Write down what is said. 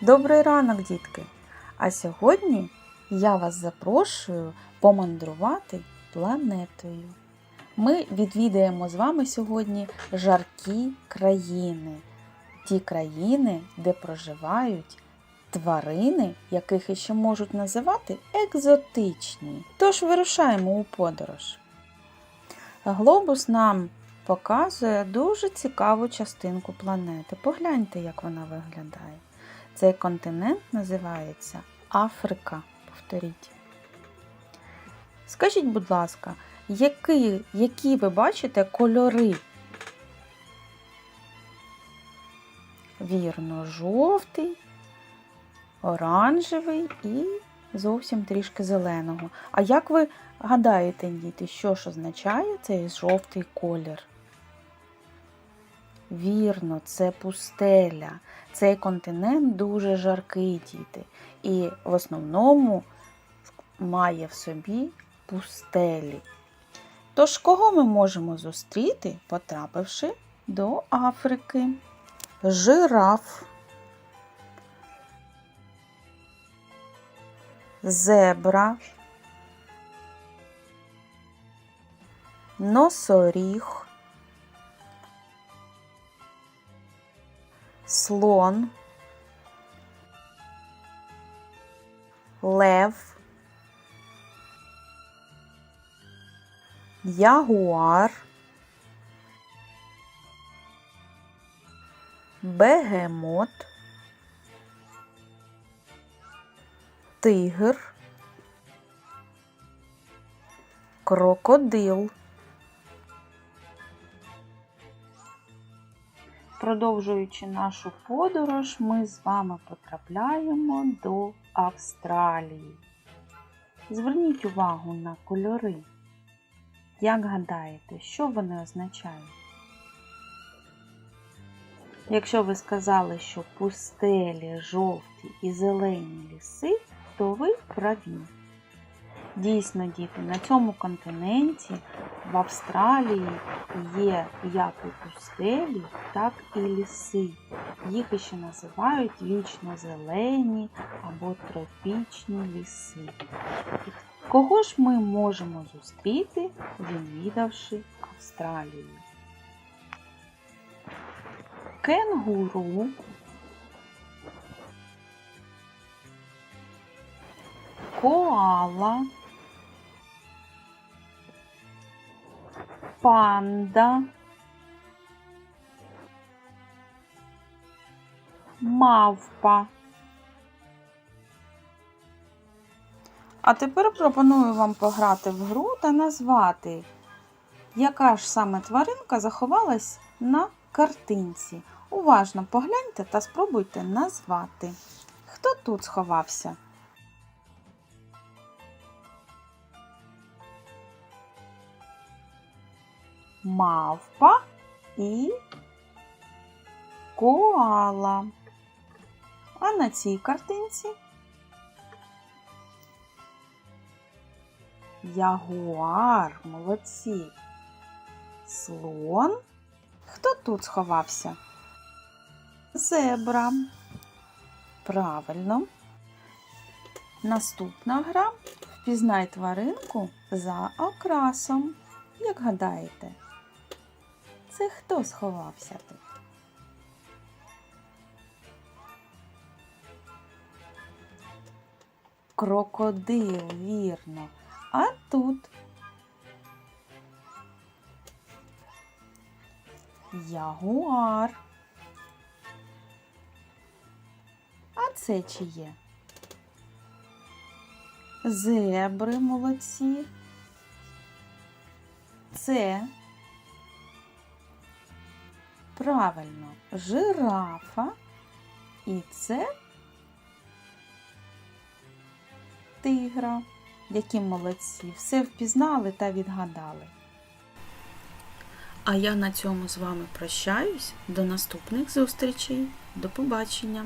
Добрий ранок, дітки! А сьогодні я вас запрошую помандрувати планетою. Ми відвідаємо з вами сьогодні жаркі країни, ті країни, де проживають тварини, яких іще можуть називати екзотичні. Тож вирушаємо у подорож. Глобус нам показує дуже цікаву частинку планети. Погляньте, як вона виглядає. Цей континент називається Африка. Повторіть. Скажіть, будь ласка, які, які ви бачите кольори? Вірно, жовтий, оранжевий і зовсім трішки зеленого. А як ви гадаєте, діти, що ж означає цей жовтий колір? Вірно, це пустеля. Цей континент дуже жаркий, діти, і в основному має в собі пустелі. Тож, кого ми можемо зустріти, потрапивши до Африки? Жираф, зебра, носоріг, слон, лев, ягуар, бегемот, тигр, крокодил. Продовжуючи нашу подорож, ми з вами потрапляємо до Австралії. Зверніть увагу на кольори. Як гадаєте, що вони означають? Якщо ви сказали, що пустелі, жовті і зелені ліси, то ви праві. Дійсно, діти, на цьому континенті в Австралії є як і пустелі, так і ліси. Їх ще називають вічно зелені або тропічні ліси. Кого ж ми можемо зустріти, відвідавши Австралію? Кенгуру, коала, панда, мавпа. А тепер пропоную вам пограти в гру та назвати, яка ж саме тваринка заховалась на картинці. Уважно погляньте та спробуйте назвати. Хто тут сховався? Мавпа і коала. А на цій картинці Ягуар, молодці. Слон. Хто тут сховався? Зебра. Правильно. Наступна гра впізнай тваринку за окрасом. Як гадаєте, це хто сховався тут? Крокодил, вірно. А тут ягуар. А це чиє? Зебри молодці. Це правильно жирафа. І це тигра. Які молодці, все впізнали та відгадали. А я на цьому з вами прощаюсь. До наступних зустрічей. До побачення!